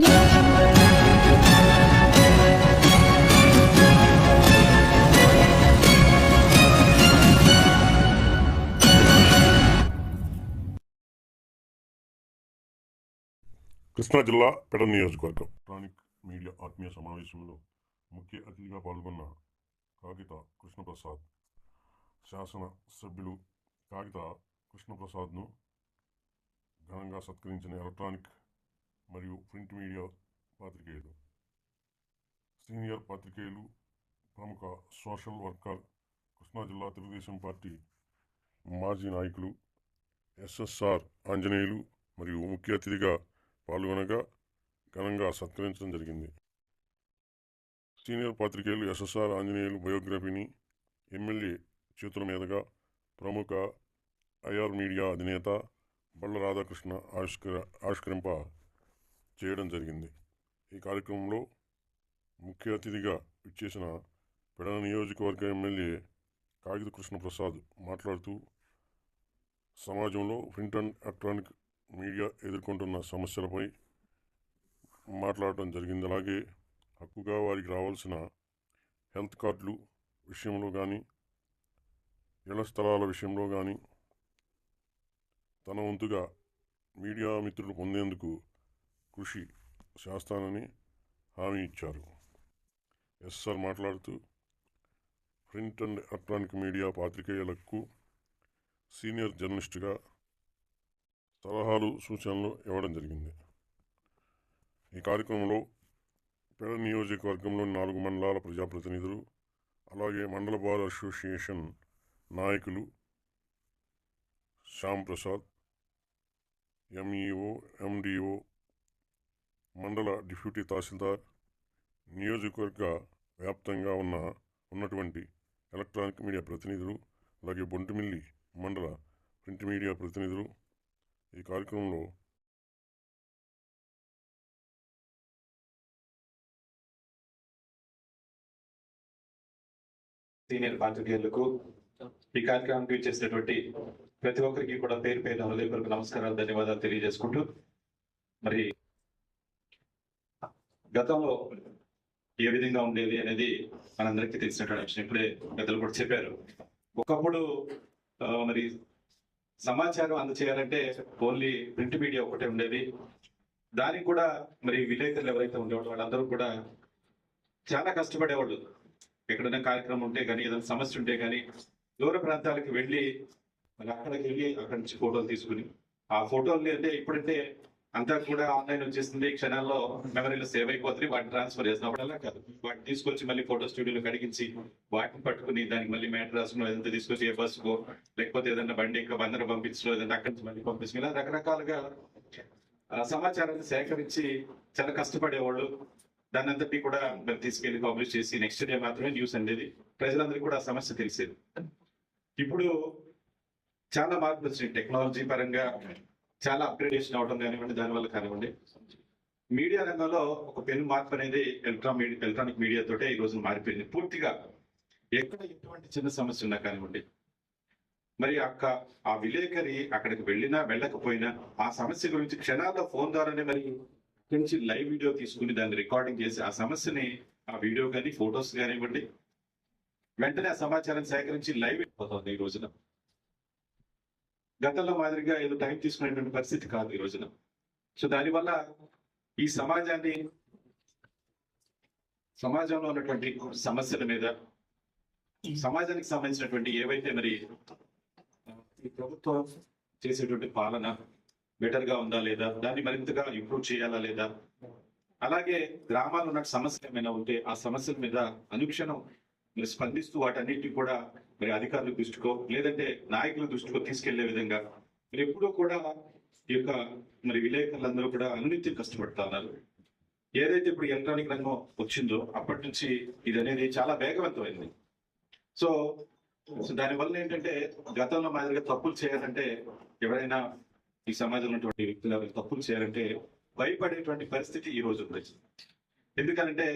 పోనీ కృష్ణా జిల్లా పెడ నియోజకవర్గం. ఎలక్ట్రానిక్ మీడియా ఆత్మీయ సమావేశంలో ముఖ్య అతిథిగా పాల్గొన్న కాగిత కృష్ణప్రసాద్ శాసన సభ్యులు కాగిత కృష్ణప్రసాద్ను ఘనంగా సత్కరించిన ఎలక్ట్రానిక్ మరియు ప్రింట్ మీడియా పాత్రికేయులు. సీనియర్ పాత్రికేయులు ప్రముఖ సోషల్ వర్కర్ కృష్ణా జిల్లా తెలుగుదేశం పార్టీ మాజీ నాయకులు ఎస్ఎస్ఆర్ ఆంజనేయులు మరియు ముఖ్య అతిథిగా పాల్గొనగా ఘనంగా సత్కరించడం జరిగింది. సీనియర్ పాత్రికేయులు ఎస్ఎస్ఆర్ ఆంజనేయులు బయోగ్రఫీని ఎమ్మెల్యే చేతుల మీదుగా ప్రముఖ ఐఆర్ మీడియా అధినేత బళ్ళ రాధాకృష్ణ ఆవిష్కర ఆవిష్కరింప చేయడం జరిగింది. ఈ కార్యక్రమంలో ముఖ్య అతిథిగా ఇచ్చేసిన పెడన నియోజకవర్గ ఎమ్మెల్యే కాగిత కృష్ణప్రసాద్ మాట్లాడుతూ సమాజంలో ప్రింట్ అండ్ ఎలక్ట్రానిక్ మీడియా ఎదుర్కొంటున్న సమస్యలపై మాట్లాడటం జరిగింది. అలాగే హక్కుగా వారికి రావాల్సిన హెల్త్ కార్డులు విషయంలో కానీ ఇళ్ళ స్థలాల విషయంలో కానీ తన వంతుగా మీడియా మిత్రులు పొందేందుకు కృషి చేస్తానని హామీ ఇచ్చారు. ఎస్ఆర్ మాట్లాడుతూ ప్రింట్ అండ్ ఎలక్ట్రానిక్ మీడియా పాత్రికేయులకు సీనియర్ జర్నలిస్టుగా సలహాలు సూచనలు ఇవ్వడం జరిగింది. ఈ కార్యక్రమంలో పేద నియోజకవర్గంలోని నాలుగు మండలాల ప్రజాప్రతినిధులు అలాగే మండల బార్ అసోసియేషన్ నాయకులు శ్యామ్ ప్రసాద్ ఎంఈఓ ఎండిఓ మండల డిప్యూటీ తహసీల్దార్ నియోజకవర్గ వ్యాప్తంగా ఉన్న ఉన్నటువంటి ఎలక్ట్రానిక్ మీడియా ప్రతినిధులు అలాగే బొంటిమిల్లి మండల ప్రింట్ మీడియా ప్రతినిధులు ఈ కార్యక్రమంలో సీనియర్ పాత్రికేయులకు ఈ కార్యక్రమానికి చేసినటువంటి ప్రతి ఒక్కరికి కూడా పేరు పేరు హృదయపూర్వక నమస్కారాలు ధన్యవాదాలు తెలియజేసుకుంటూ మరి గతంలో ఏ విధంగా ఉండేది అనేది మనందరికీ తెలిసినటువంటి విషయం. ఇప్పుడే పెద్దలు కూడా చెప్పారు. ఒకప్పుడు మరి సమాచారం అందచేయాలంటే ఓన్లీ ప్రింట్ మీడియా ఒకటే ఉండేది. దానికి కూడా మరి విలేకరులు ఎవరైతే ఉండేవాళ్ళు వాళ్ళందరూ కూడా చాలా కష్టపడేవాళ్ళు. ఎక్కడైనా కార్యక్రమం ఉంటే కానీ ఏదైనా సమస్య ఉంటే కానీ దూర ప్రాంతాలకు వెళ్ళి మరి అక్కడికి వెళ్ళి అక్కడి నుంచి ఫోటోలు తీసుకుని ఆ ఫోటోలు అంటే ఇప్పుడంటే అంతా కూడా ఆన్లైన్ వచ్చేసింది ఈ క్షణాల్లో మెమరీలో సేవ్ అయిపోతుంది వాటిని ట్రాన్స్ఫర్ చేసినప్పుడు అలా కాదు. వాటిని తీసుకొచ్చి మళ్ళీ ఫోటో స్టూడియోలో కడిగించి వాటిని పట్టుకుని దానికి మళ్ళీ మ్యాటర్ రాసుకుని ఏదంతా తీసుకొచ్చి ఏ బస్సుకో లేకపోతే ఏదైనా బండి ఇంకా బందర పంపించడం ఏదైనా అక్కడి నుంచి మళ్ళీ పంపించడం ఇలా రకరకాలుగా సమాచారాన్ని సేకరించి చాలా కష్టపడేవాళ్ళు. దాని అంతటి కూడా మరి తీసుకెళ్ళి పబ్లిష్ చేసి నెక్స్ట్ డే మాత్రమే న్యూస్ అనేది ప్రజలందరికీ కూడా ఆ సమస్య తెలిసేది. ఇప్పుడు చాలా మార్పులు వచ్చినాయి. టెక్నాలజీ పరంగా చాలా అప్గ్రేడేషన్ అవడం కానివ్వండి దానివల్ల కానివ్వండి. మీడియా రంగంలో ఒక పెను మార్పు అనేది ఎలక్ట్రా ఎలక్ట్రానిక్ మీడియా తోటే ఈ రోజు మారిపోయింది. పూర్తిగా ఎక్కడ ఎటువంటి చిన్న సమస్య ఉన్నా కానివ్వండి మరి అక్క ఆ విలేకరి అక్కడికి వెళ్ళినా వెళ్ళకపోయినా ఆ సమస్య గురించి క్షణాల్లో ఫోన్ ద్వారానే మరి నుంచి లైవ్ వీడియో తీసుకుని దాన్ని రికార్డింగ్ చేసి ఆ సమస్యని ఆ వీడియో కానీ ఫొటోస్ కానివ్వండి వెంటనే ఆ సమాచారం సేకరించి లైవ్ అయిపోతుంది ఈ రోజున. గతంలో మాదిరిగా ఏదో టైం తీసుకునేటువంటి పరిస్థితి కాదు ఈ రోజున. సో దానివల్ల ఈ సమాజాన్ని సమాజంలో ఉన్నటువంటి సమస్యల మీద సమాజానికి సంబంధించినటువంటి ఏవైతే మరి ఈ ప్రభుత్వం చేసేటువంటి పాలన బెటర్గా ఉందా లేదా దాన్ని మరింతగా ఇంప్రూవ్ చేయాలా లేదా అలాగే గ్రామాల్లో ఉన్న సమస్యలు ఏమైనా ఉంటే ఆ సమస్యల మీద అనుక్షణం మీరు స్పందిస్తూ వాటన్నిటిని కూడా మరి అధికారుల దృష్టికో లేదంటే నాయకుల దృష్టికో తీసుకెళ్ళే విధంగా మీరు ఎప్పుడూ కూడా ఈ యొక్క మరి విలేకరులందరూ కూడా అనునిత్యం కష్టపడతా ఉన్నారు. ఏదైతే ఇప్పుడు ఎలక్ట్రానిక్ రంగం వచ్చిందో అప్పటి నుంచి ఇది అనేది చాలా వేగవంతమైంది. సో సో దానివల్ల ఏంటంటే గతంలో మాదిరిగా తప్పులు చేయాలంటే ఎవరైనా ఈ సమాజంలో ఉన్నటువంటి వ్యక్తులు తప్పులు చేయాలంటే భయపడేటువంటి పరిస్థితి ఈ రోజు ఉంది. ఎందుకంటే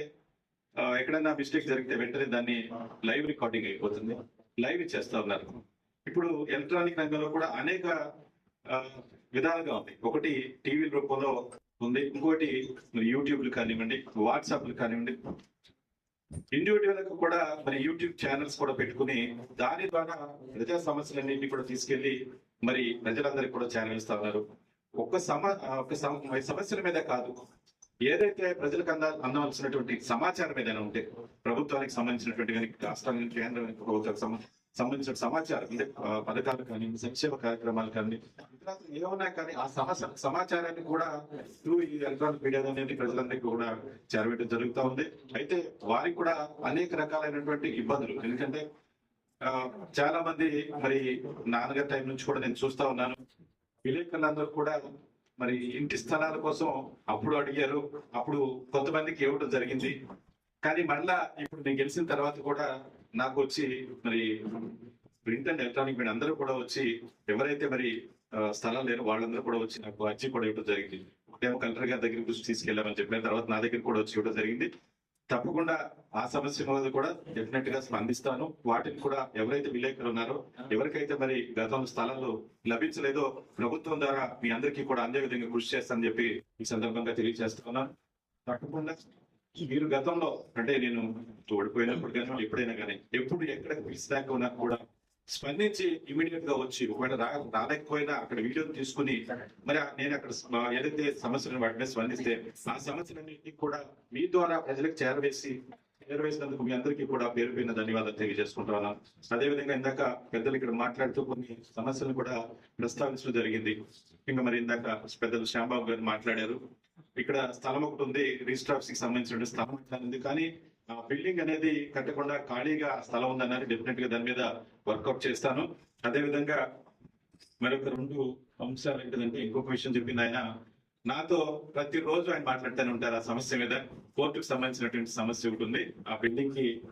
ఎక్కడైనా మిస్టేక్ జరిగితే వెంటనే దాన్ని లైవ్ రికార్డింగ్ అయిపోతుంది. లైవ్ ఇచ్చేస్తా ఉన్నారు. ఇప్పుడు ఎలక్ట్రానిక్ రంగంలో కూడా అనేక ఆ, విధాలుగా ఉంది. ఒకటి టీవీ రూపంలో ఉంది. ఇంకోటి మరి యూట్యూబ్లు కానివ్వండి వాట్సాప్లు కానివ్వండి. ఇండివిజువల్ కూడా మరి యూట్యూబ్ ఛానల్స్ కూడా పెట్టుకుని దాని ద్వారా ప్రజా సమస్యలన్నింటినీ కూడా తీసుకెళ్ళి మరి ప్రజలందరికీ కూడా ఛానల్ ఇస్తా ఉన్నారు. ఒక్క సమ ఒక సమస్యల మీద కాదు. ఏదైతే ప్రజలకు అంద అందవలసినటువంటి సమాచారం ఏదైనా ఉంటే ప్రభుత్వానికి సంబంధించినటువంటి కానీ రాష్ట్రానికి కేంద్ర ప్రభుత్వానికి సంబంధించిన సమాచారం అంటే పథకాలు కానీ సంక్షేమ కార్యక్రమాలు కానీ ఏమన్నా కానీ ఆ సమస్య సమాచారాన్ని కూడా త్రూ ఈ ఎలక్ట్రానిక్ మీడియా అనేది ప్రజలందరికీ కూడా చేరవేయడం జరుగుతూ ఉంది. అయితే వారికి కూడా అనేక రకాలైనటువంటి ఇబ్బందులు. ఎందుకంటే ఆ, చాలా మంది మరి నాన్నగారి టైం నుంచి కూడా నేను చూస్తా ఉన్నాను. విలేకరులందరూ కూడా మరి ఇంటి స్థలాల కోసం అప్పుడు అడిగారు. అప్పుడు కొంతమందికి ఇవ్వడం జరిగింది. కానీ మళ్ళా ఇప్పుడు నేను గెలిచిన తర్వాత కూడా నాకు వచ్చి మరి ప్రింట్ అండ్ ఎలక్ట్రానిక్ మీడియా అందరూ కూడా వచ్చి ఎవరైతే మరి స్థలం స్థలాలు లేరు వాళ్ళందరూ కూడా వచ్చి నాకు అర్జీ కూడా ఇవ్వడం జరిగింది. ఒకటేమో కలెక్టర్ గారి దగ్గరికి వచ్చి తీసుకెళ్ళామని చెప్పిన తర్వాత నా దగ్గర కూడా వచ్చి ఇవ్వడం జరిగింది. తప్పకుండా ఆ సమస్య మీద కూడా డెఫినెట్గా స్పందిస్తాను. వాటిని కూడా ఎవరైతే విలేకరులు ఉన్నారో ఎవరికైతే మరి గతంలో స్థలాలు లభించలేదో ప్రభుత్వం ద్వారా మీ అందరికీ కూడా అందే విధంగా కృషి చేస్తానని చెప్పి ఈ సందర్భంగా తెలియజేస్తున్నాను. తప్పకుండా మీరు గతంలో అంటే నేను ఓడిపోయినప్పుడు కానీ ఎప్పుడైనా కానీ ఎప్పుడు ఎక్కడ పిలిచినాక ఉన్నా కూడా స్పందించి ఇమీడియట్గా వచ్చి ఒకవేళ రా రాలేకపోయినా అక్కడ వీడియో తీసుకుని మరి నేను అక్కడ ఏదైతే సమస్యలను వాటి మీద స్పందిస్తే ఆ సమస్యలన్నింటినీ కూడా మీ ద్వారా ప్రజలకు చేరవేసి చేరవేసినందుకు మీ అందరికీ కూడా పేరు పైన ధన్యవాదాలు తెలియజేసుకుంటాను అదే విధంగా ఇందాక పెద్దలు ఇక్కడ మాట్లాడుతూ కొన్ని సమస్యలను కూడా ప్రస్తావించడం జరిగింది. ఇంకా మరి ఇందాక పెద్దలు శ్యాంబాబు గారు మాట్లాడారు. ఇక్కడ స్థలం ఒకటి ఉంది రిజిస్టర్ ఆఫీస్కి సంబంధించిన స్థలం ఉంది. కానీ బిల్డింగ్ అనేది కట్టకుండా ఖాళీగా స్థలం ఉందన్నది డెఫినెట్గా దాని మీద వర్కౌట్ చేస్తాను. అదే విధంగా మరొక రెండు అంశాలు ఏంటంటే ఇంకొక విషయం చెప్పింది ఆయన. నాతో ప్రతిరోజు ఆయన మాట్లాడుతూనే ఉంటారు ఆ సమస్య మీద. కోర్టుకు సంబంధించినటువంటి సమస్య ఒకటి ఉంది. ఆ బిల్డింగ్కి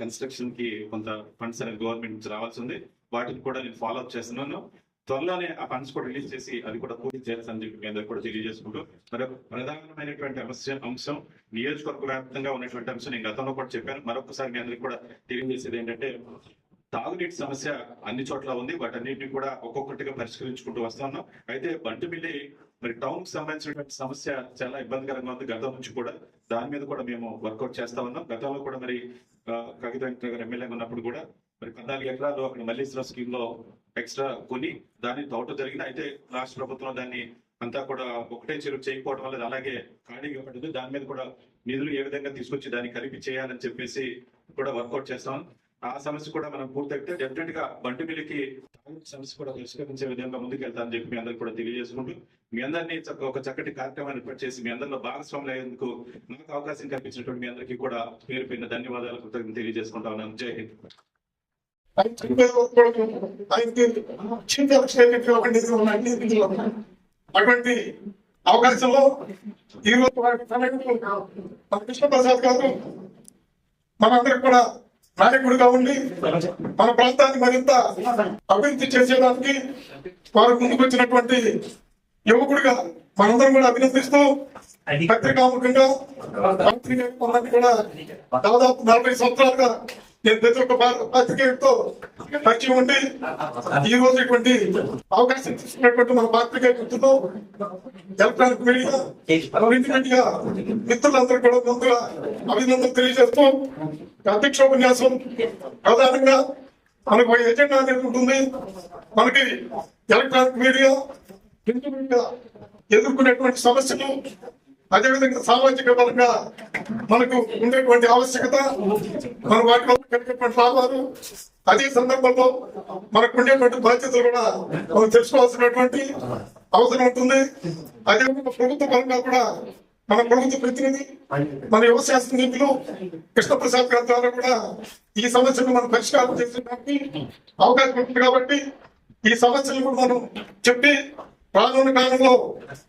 కన్స్ట్రక్షన్కి కొంత ఫండ్స్ అనేది గవర్నమెంట్ నుంచి రావాల్సి ఉంది. వాటిని కూడా నేను ఫాలో అప్ చేస్తున్నాను. త్వరలోనే ఆ ఫండ్స్ కూడా రిలీజ్ చేసి అది కూడా పూర్తి చేస్తానని చెప్పి మీ కూడా తెలియజేసుకుంటూ మరొక ప్రధానమైనటువంటి అంశం అంశం నియోజకవర్గ వ్యాప్తంగా ఉన్నటువంటి అంశం నేను గతంలో కూడా చెప్పాను. మరొకసారి మీ అందరికీ కూడా తెలియజేసేది ఏంటంటే తాగునీటి సమస్య అన్ని చోట్ల ఉంది. వాటన్నిటిని కూడా ఒక్కొక్కటిగా పరిష్కరించుకుంటూ వస్తున్నాం అయితే బంటుమిల్లి మరి టౌన్కి సంబంధించినటువంటి సమస్య చాలా ఇబ్బందికరంగా ఉంది. గతం నుంచి కూడా దాని మీద కూడా మేము వర్కౌట్ చేస్తా ఉన్నాం. గతంలో కూడా మరి కవిత వెంకట గారు ఎమ్మెల్యే ఉన్నప్పుడు కూడా మరి పద్నాలుగు ఎకరాలు అక్కడ మల్లేశ్వర స్కీమ్లో ఎక్స్ట్రా కొని దాన్ని తోట జరిగింది అయితే రాష్ట్ర ప్రభుత్వం దాన్ని అంతా కూడా ఒకటే చెరువు చేయకపోవడం వల్ల అలాగే ఖాళీగా పడింది. దాని మీద కూడా నిధులు ఏ విధంగా తీసుకొచ్చి దాన్ని కలిపి చేయాలని చెప్పేసి కూడా వర్కౌట్ చేస్తాం. ఆ సమస్య కూడా మనం పూర్తయితే డెఫినెట్గా బంటి మిల్లికి సమస్య కూడా పరిష్కరించే విధంగా ముందుకెళ్తానని చెప్పి మీ అందరికి కూడా తెలియజేసుకుంటూ మీ అందరినీ చక్క- ఒక చక్కటి కార్యక్రమాన్ని ఏర్పాటు చేసి మీ అందరిలో భాగస్వాములు అయ్యేందుకు నాకు అవకాశం కల్పించినటువంటి మీ అందరికీ కూడా పేరు పైన ధన్యవాదాలు కృతజ్ఞత తెలియజేసుకుంటా ఉన్నాను. జై హింద్. ఆయన చనిపోయే వరకు ఆయనకి చీఫ్ ఎలక్షన్ అన్ని స్థితిలో ఉన్నాయి. అటువంటి అవకాశంలో ఈ రోజు మన కృష్ణప్రసాద్ గారు మనందరికి కూడా నాయకుడిగా ఉండి మన ప్రాంతాన్ని మరింత అభివృద్ధి చేసేదానికి వారు ముందుకు వచ్చినటువంటి యువకుడిగా మనందరం కూడా అభినందిస్తూ పత్రికాముఖంగా పత్రిక పొందని కూడా దాదాపు నలభై సంవత్సరాలుగా నేను ప్రతి ఒక్క పా- పాత్రికేయుడితో పరిచయం ఉండి ఈ రోజు ఇటువంటి అవకాశం తీసుకున్నటువంటి మన పాత్రికేయులతో ఎలక్ట్రానిక్ మీడియా ప్రింట్ మిత్రులందరూ కూడా ముందుగా అభినందనలు తెలియజేస్తూ అధ్యక్ష ఉపన్యాసం ప్రధానంగా మనకు ఒక ఎజెండా అనేది ఉంటుంది. మనకి ఎలక్ట్రానిక్ మీడియా మీడియా ఎదుర్కొనేటువంటి సమస్యలు అదేవిధంగా సామాజిక పరంగా మనకు ఉండేటువంటి ఆవశ్యకత మన వాటి వల్ల కలిగేటువంటి లాభాలు అదే సందర్భంలో మనకు ఉండేటువంటి బాధ్యతలు కూడా మనం తెలుసుకోవాల్సినటువంటి అవసరం ఉంటుంది. అదేవిధంగా ప్రభుత్వ పరంగా కూడా మన ప్రభుత్వ ప్రతినిధి మన యువ శాస్త్రజ్ఞులు కృష్ణప్రసాద్ గారి ద్వారా కూడా ఈ సమస్యను మనం పరిష్కారం చేసేదానికి అవకాశం ఉంటుంది కాబట్టి ఈ సమస్యలు కూడా మనం చెప్పి రానున్న కాలంలో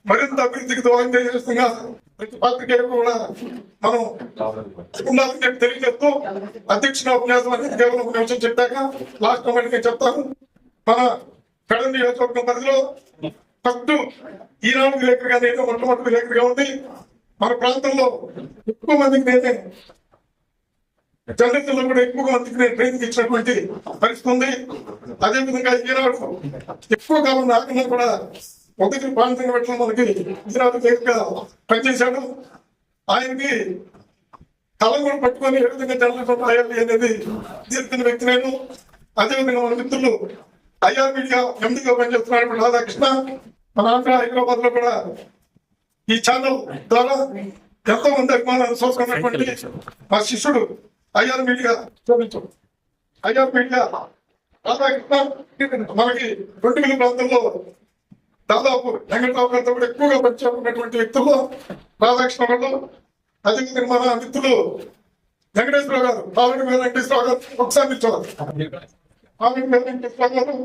మరింత అభివృద్ధికి దోహం చేస్తున్న ప్రతి పాత్రికేయులు కూడా మనం ఉండాలని చెప్పి తెలియజేస్తూ అధ్యక్షుల ఉపన్యాసం అనేది కేవలం ఒక నిమిషం చెప్పాక లాస్ట్ మొమెంట్ నేను చెప్తాను. మన కడ నియోజకవర్గం పరిధిలో ఫస్ట్ ఈనాడు విలేకరుగా నేను మొట్టమొదటి విలేకరుగా ఉంది. మన ప్రాంతంలో ఎక్కువ మందికి నేనే జర్నలిస్టుల్లో కూడా ఎక్కువ మందికి నేను ట్రైనింగ్ ఇచ్చినటువంటి పరిస్థితి ఉంది. అదేవిధంగా ఈనాడు ఎక్కువ కాలం రాకుండా కూడా ఒకటి ప్రాంతంగా పెట్టడం మనకి గుజరాత్ వేదికగా పనిచేశాడు. ఆయనకి కళను కూడా పట్టుకొని ఏ విధంగా జర్నలిజం రాయాలి అనేది తీర్చిన వ్యక్తి నేను. అదేవిధంగా మన మిత్రులు ఐఆర్ మీడియా ఎండిగా పనిచేస్తున్నటువంటి రాధాకృష్ణ. మన ఆంధ్ర హైదరాబాద్లో కూడా ఈ ఛానల్ ద్వారా ఎంతో మంది అభిమానాలు చూసుకున్నటువంటి మా శిష్యుడు ఐఆర్ మీడియా చూపించు. IR media Radhakrishna. మనకి రెండు ప్రాంతంలో దాదాపు వెంకటరావు గారితో కూడా ఎక్కువగా పరిచయం ఉన్నటువంటి వ్యక్తుల్లో రాధాకృష్ణ గారు అదేవిధంగా మన మిత్రులు వెంకటేశ్వర గారు పావిడి మీద వెంకటేశ్వర గారు ఒకసారి నిల్చోవాలి పాలెడు మీద వెంకటేశ్వర గారు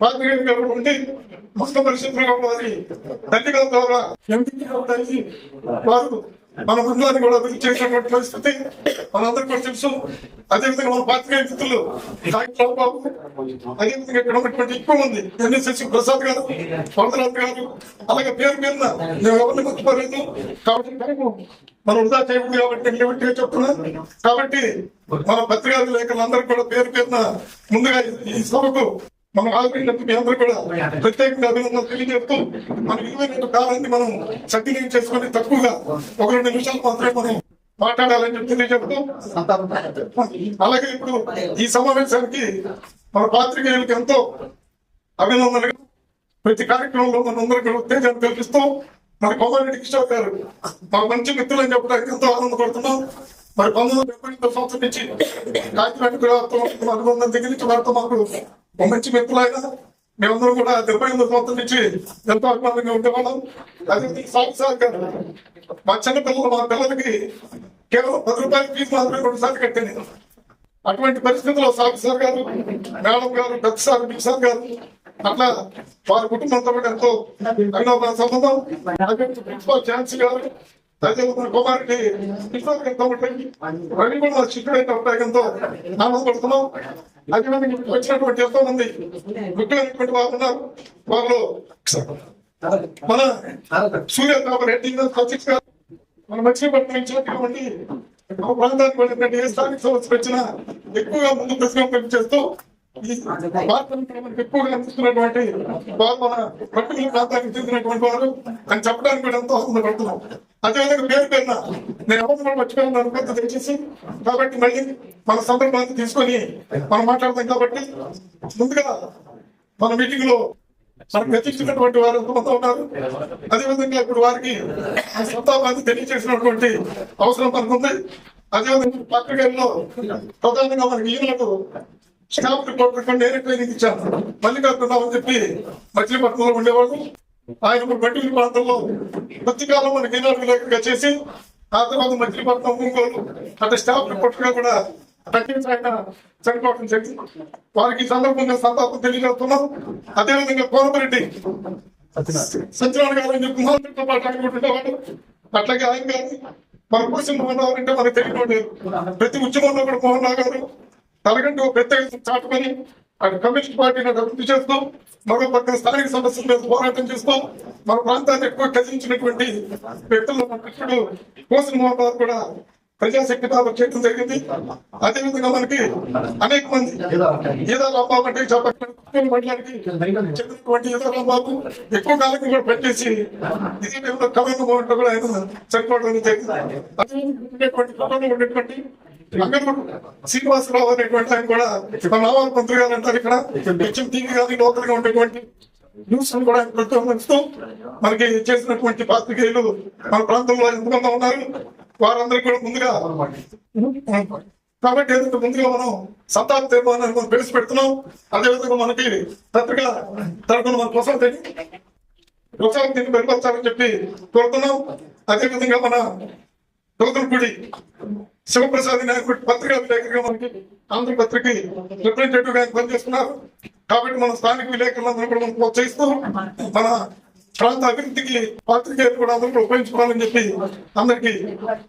పాత్రికేయులు గారు ఉండి మొత్తం పరిశుభ్రంగా వారి తల్లి గారి ద్వారా ఎంపీ వారు మన బృందాన్ని కూడా అభివృద్ధి చేసినటువంటి పరిస్థితి మనందరికీ కూడా తెలుసు అదేవిధంగా మన పాత్రికేయ మిత్రులు డాక్టర్ రాంబాబు అదేవిధంగా ఇక్కడ ఉన్నటువంటి ఎక్కువ మంది ఎన్ఎస్ఎస్ ప్రసాద్ గారు వరదరాజు గారు అలాగే పేరు పేరున మేము ఎవరిని మర్చిపోలేదు కాబట్టి మనం వృధా చేయకూడదు కాబట్టి లిమిట్గా చెప్తున్నా కాబట్టి మన పత్రికా లేఖలందరూ కూడా పేరు పేరున ముందుగా ఈ సభకు మన ఆల్రెడీ మీ అందరూ కూడా ప్రత్యేకంగా అభినందనలు తెలియజేస్తూ మన విలువైన కాలాన్ని మనం సద్వినియోగం చేసుకుని తక్కువగా ఒక రెండు నిమిషాలు మాత్రమే మనం మాట్లాడాలని చెప్పి తెలియజేస్తూ అలాగే ఇప్పుడు ఈ సమావేశానికి మన పాత్రికేయులకు ఎంతో అభినందనలు. ప్రతి కార్యక్రమంలో మనందరూ కూడా ఉత్తేజాన్ని కల్పిస్తూ మరి కోమారెడ్డి కిషోర్ గారు మా మంచి మిత్రులు అని చెప్పడానికి ఎంతో ఆనందపడుతున్నాం. మరి పంతొమ్మిది వందల డెబ్బై సంవత్సరం నుంచి కాకినాడ గురువారితో అనుబంధం దగ్గర నుంచి వారితో మాకు మంచి మిత్రులైనా మేమందరం కూడా డెబ్బై ఎనిమిది సంవత్సరం నుంచి ఎంతో అభిమానంగా ఉండేవాళ్ళం. అదే సాగు సార్ మా చిన్న పిల్లలు మా పిల్లలకి కేవలం పది రూపాయల ఫీజు మాత్రమే రెండు సార్లు కట్టాను అటువంటి పరిస్థితుల్లో సాగు సార్ గారు మేడం గారు పెద్ద సార్ బిగ్ సార్ గారు అట్లా వారి కుటుంబంతో కూడా ఎంతో అభినవ సంబంధం. అదే ప్రిన్సిపాల్ గారు అదే కుమారుడి కిషోర్ గారితో రవి కూడా మా శిష్యుడైన ఉపయోగంతో ఆనందపడుతున్నాం అదేవిధంగా వచ్చినటువంటి ఎంతో మంది ముఖ్యమైనటువంటి వారు ఉన్నారు. వారిలో మన సూర్య రెడ్డి సచిక్ గారు మన మచిలీపట్నం నుంచి మా ప్రాంతానికి వెళ్ళినటువంటి ఏ స్థానిక సంస్థలు వచ్చినా ఎక్కువగా ముందు ప్రశ్న చేస్తూ ఎక్కువగా అందిస్తున్నటువంటి వారు మన పట్టుకుల ప్రాంతానికి చెందినటువంటి వారు. అని చెప్పడానికి కూడా ఎంతో ఆనందపడుతున్నాం అదేవిధంగా పేరు పేరున నేను ఎవరు కూడా మర్చిపోయాను అనుకుంటే దయచేసి కాబట్టి మళ్ళీ మన సందర్భాన్ని తీసుకొని మనం మాట్లాడతాం కాబట్టి ముందుగా మన మీటింగ్లో మనకు గతించినటువంటి వారు ఎంతమంది ఉన్నారు. అదేవిధంగా ఇప్పుడు వారికి ఆ సంతాపాన్ని తెలియజేసినటువంటి అవసరం మనకు ఉంది అదేవిధంగా పత్రికల్లో ప్రధానంగా మనకి ఈయనకు స్టాఫ్ రిపోర్టర్ నేనే ట్రైనింగ్ ఇచ్చాను. మల్లికార్జున అని చెప్పి మచిలీపట్నంలో ఉండేవాడు ఆయన ఇప్పుడు ప్రాంతంలో కొద్ది కాలం మనకి ఈనాడు చేసి ఆ తర్వాత మచిలీపట్నం ఒంగోలు అంటే స్టాఫ్ రిపోర్టర్ కూడా కంటిన్యూస్ చనిపోవడం జరిగింది. వారికి సందర్భంగా సంతాపం తెలియజేస్తున్నాం. అదేవిధంగా కోనపరెడ్డి సత్యనారాయణ గారు అని చెప్పి మహోదయంతో పాటు ఆయన అట్లాగే ఆయన గారు మన కోసం మోహన్ రావు అంటే మనకు తెలియదు ప్రతి ఉద్యమంలో కూడా మోహన్ రావు గారు తనకంటూ ఒక ప్రత్యేక చాటుకొని అటు కమ్యూనిస్ట్ పార్టీని అభివృద్ధి చేస్తూ మరో పక్కన స్థానిక సమస్యల మీద పోరాటం చేస్తూ మన ప్రాంతాన్ని ఎక్కువ కదిలించినటువంటి వ్యక్తులు మన కృష్ణుడు కోసిన మోహన్ కూడా ప్రజాశక్తి బాబు చేయడం జరిగింది అదేవిధంగా మనకి అనేక మంది ఈదా రాంబాబు అంటే చెప్పండి మండలానికి చెందినటువంటి ఈదా రాంబాబు ఎక్కువ కాలం కూడా పనిచేసి ఇదే టైంలో కవిత మోహన్ కూడా ఆయన చనిపోవడం జరిగింది. అదేవిధంగా కుటుంబంలో ఉండేటువంటి శ్రీనివాసరావు అనేటువంటి ఆయన కూడా ఇక్కడ నావాల మంత్రి గారు అంటారు ఇక్కడ. కొంచెం టీవీ గారి లోకల్గా ఉండేటువంటి న్యూస్ కూడా ఆయన ప్రతిబింబిస్తూ మనకి చేసినటువంటి పాత్రికేయులు మన ప్రాంతంలో ఎంతమంది ఉన్నారు వారందరికీ కూడా ముందుగా కాబట్టి ఏదైతే ముందుగా మనం సంతాప తీర్మానాన్ని మనం ప్రవేశపెడుతున్నాం అదేవిధంగా మనకి పత్రిక తరఫున మన కోసం ప్రోత్సాహం దీన్ని మెరుగుపరచాలని చెప్పి కోరుతున్నాం. అదేవిధంగా మన గౌతమ్పూడి శివప్రసాద్ నాయకుడు పత్రికా విలేకరుగా మనకి ఆంధ్ర పత్రిక రిప్రజెంటేటివ్గా పనిచేస్తున్నారు కాబట్టి మన స్థానిక విలేకరులందరూ కూడా మనం ప్రోత్సహిస్తూ మన ప్రాంత అభివృద్ధికి పాత్రికేయులు కూడా అందరూ కూడా ఉపయోగించుకోవాలని చెప్పి అందరికి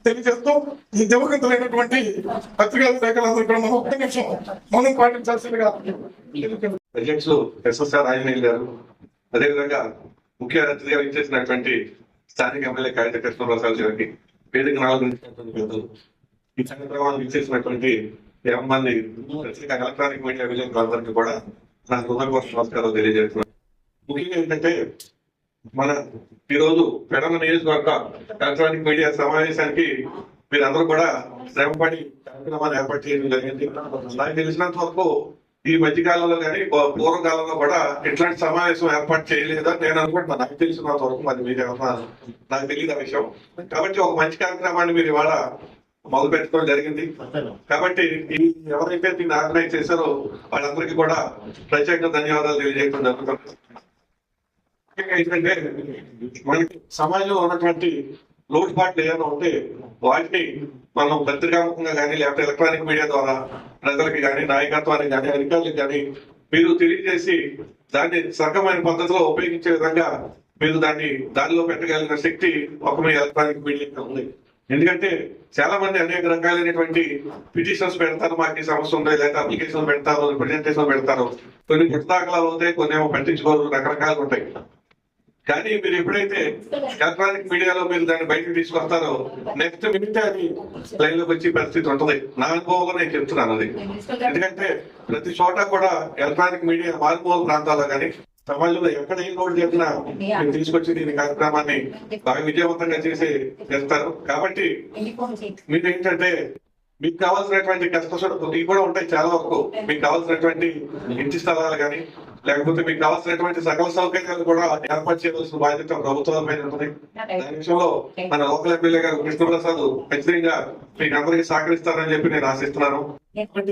తెలియజేస్తూ ఈ దివంగతులైనటువంటి పత్రికా విలేకరులందరూ కూడా మనం ఒక్క నిమిషం మనం పాటించాల్సిందిగా తెలియజేస్తున్నాం. అధ్యక్షులు ఎస్ఎస్ఆర్ ఆంజనేయులు గారు అదేవిధంగా ముఖ్య అతిథిగా ఇచ్చేసినటువంటి స్థానిక ఎమ్మెల్యే కాగిత కృష్ణప్రసాద్ గారికి వేదిక నాలుగు పెద్దలు ఈ సందర్భంగా ఇచ్చేసినటువంటి యాభై ప్రత్యేక ఎలక్ట్రానిక్ మీడియా విలేకరులందరికీ కూడా నా హృదయపూర్వక నమస్కారాలు తెలియజేస్తున్నాను. ముఖ్యంగా ఏంటంటే మన ఈరోజు పెడమ నియోజకవర్గ ఎలక్ట్రానిక్ మీడియా సమావేశానికి మీరందరూ కూడా శ్రమపడి కార్యక్రమాన్ని ఏర్పాటు చేయడం జరిగింది. నాకు తెలిసినంత వరకు ఈ మధ్యకాలంలో కానీ పూర్వకాలంలో కూడా ఇట్లాంటి సమావేశం ఏర్పాటు చేయలేదని నేను అనుకుంటున్నాను. నాకు తెలిసినంత వరకు మరి మీరు నాకు తెలియదు ఆ విషయం. కాబట్టి ఒక మంచి కార్యక్రమాన్ని మీరు ఇవాళ మొదలు పెట్టుకోవడం జరిగింది కాబట్టి ఈ ఎవరైతే దీన్ని ఆర్గనైజ్ చేశారో వాళ్ళందరికీ కూడా ప్రత్యేక ధన్యవాదాలు ముఖ్యంగా ఏంటంటే మనకి సమాజంలో ఉన్నటువంటి లోటుపాట్లు ఏమైనా ఉంటే వాటిని మనం పత్రికాముఖంగా కానీ లేకపోతే ఎలక్ట్రానిక్ మీడియా ద్వారా ప్రజలకి కానీ నాయకత్వానికి కానీ అధికారులకు కానీ మీరు తెలియజేసి దాన్ని సరకమైన పద్ధతిలో ఉపయోగించే విధంగా మీరు దాన్ని దానిలో పెట్టగలిగిన శక్తి ఒక మీ ఎలక్ట్రానిక్ మీడియా ఉంది. ఎందుకంటే చాలా మంది అనేక రకాలైనటువంటి పిటిషన్స్ పెడతారు మాకు ఈ సమస్య ఉంది లేదా అప్లికేషన్ పెడతారు ప్రెజెంటేషన్ పెడతారు. కొన్ని పుస్తకాలు అవుతాయి కొన్ని ఏమో పట్టించుకోరు రకరకాలు ఉంటాయి. కానీ మీరు ఎప్పుడైతే ఎలక్ట్రానిక్ మీడియాలో మీరు దాన్ని బయటకు తీసుకొస్తారో నెక్స్ట్ మినిట్ అది లైన్లోకి వచ్చే పరిస్థితి ఉంటుంది. నా అనుభవంలో నేను చెప్తున్నాను అది. ఎందుకంటే ప్రతి చోట కూడా ఎలక్ట్రానిక్ మీడియా మారుమూల ప్రాంతాల్లో కానీ సమాజంలో ఎక్కడ ఏం రోడ్డు చెప్పినా మీరు తీసుకొచ్చి దీని కార్యక్రమాన్ని బాగా విజయవంతంగా చేసి చేస్తారు. కాబట్టి మీరు ఏంటంటే మీకు కావాల్సినటువంటి కష్ట ఇవి కూడా ఉంటాయి చాలా వరకు. మీకు కావాల్సినటువంటి ఇంటి స్థలాలు కానీ లేకపోతే మీకు కావాల్సినటువంటి సకల సౌకర్యాలు కూడా ఏర్పాటు చేయవలసిన బాధ్యత ప్రభుత్వం పైన ఉంటుంది. దాని విషయంలో మన లోకల్ ఎమ్మెల్యే గారు కృష్ణప్రసాద్ ఖచ్చితంగా మీకు అందరికీ సహకరిస్తారని చెప్పి నేను ఆశిస్తున్నాను.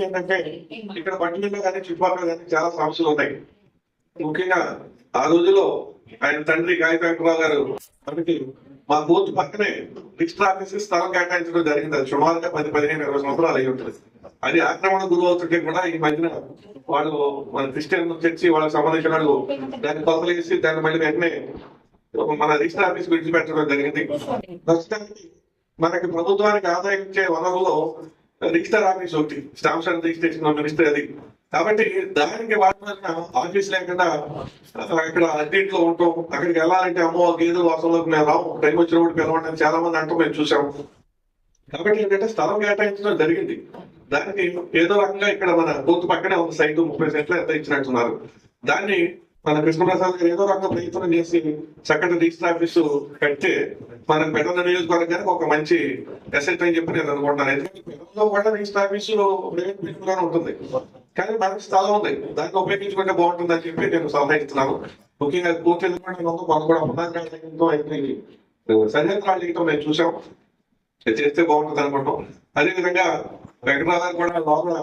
ఏంటంటే ఇక్కడ పట్టణంలో కానీ చుట్టుపక్కల కానీ చాలా సమస్యలు ఉన్నాయి ముఖ్యంగా ఆ రోజులో ఆయన తండ్రి గాయ గారు మనకి మా బూత్ పక్కనే రిజిస్టర్ ఆఫీస్కి స్థలం కేటాయించడం జరిగింది. అది సుమారుగా పది పదిహేను ఇరవై సంవత్సరాలు అయి ఉంటుంది. అది ఆక్రమణ గురి అవుతుంటే కూడా ఈ మధ్యన వాళ్ళు మన క్రిస్టియన్ చర్చి వాళ్ళకి సంబంధించిన వాళ్ళు దాన్ని కొలతలు దాన్ని మళ్ళీ వెంటనే మన రిజిస్టర్ ఆఫీస్ విడిచిపెట్టడం జరిగింది. ప్రస్తుతానికి మనకి ప్రభుత్వానికి ఆదాయం ఇచ్చే వనరులో రిజిస్టర్ ఆఫీస్ ఒకటి స్టాంప్స్ అండ్ రిజిస్ట్రేషన్ మినిస్టర్ అది. కాబట్టి దానికి వాడిన ఆఫీస్ లేకుండా ఇక్కడ అద్దీంట్లో ఉంటాం. అక్కడికి వెళ్ళాలంటే అమ్మో గేదెలు వాసంలోకి మేము రాము. టైం వచ్చినప్పుడు పిలవండి అని చాలా మంది అంటూ మేము చూసాము కాబట్టి ఏంటంటే స్థలం కేటాయించడం జరిగింది. దానికి ఏదో రకంగా ఇక్కడ మన బూత్ పక్కనే ఒక సైట్ ముప్పై సెంట్లు ఎంత ఇచ్చినట్టున్నారు. దాన్ని మన కృష్ణప్రసాద్ గారు ఏదో రకంగా ప్రయత్నం చేసి చక్కటి రిజిస్టర్ ఆఫీస్ కట్టి మన పెద్ద నియోజకవర్గానికి ఒక మంచి అసెట్ అని చెప్పి నేను అనుకుంటాను ఎందుకంటే పెద్దలో కూడా రిజిస్టర్ ఆఫీస్ ప్రైవేట్ ఉంటుంది. కానీ మనకి స్థలం ఉంది. దాన్ని ఉపయోగించుకుంటే బాగుంటుంది అని చెప్పి నేను సలహా ఇస్తున్నాను. ముఖ్యంగా పూర్తి ఎందుకంటే మనం కూడా ఉన్నత సరిహద్దు చేయటం మేము చూసాం చేస్తే బాగుంటుంది అనుకుంటాం అదే విధంగా వెంకటరావు గారు కూడా లోపల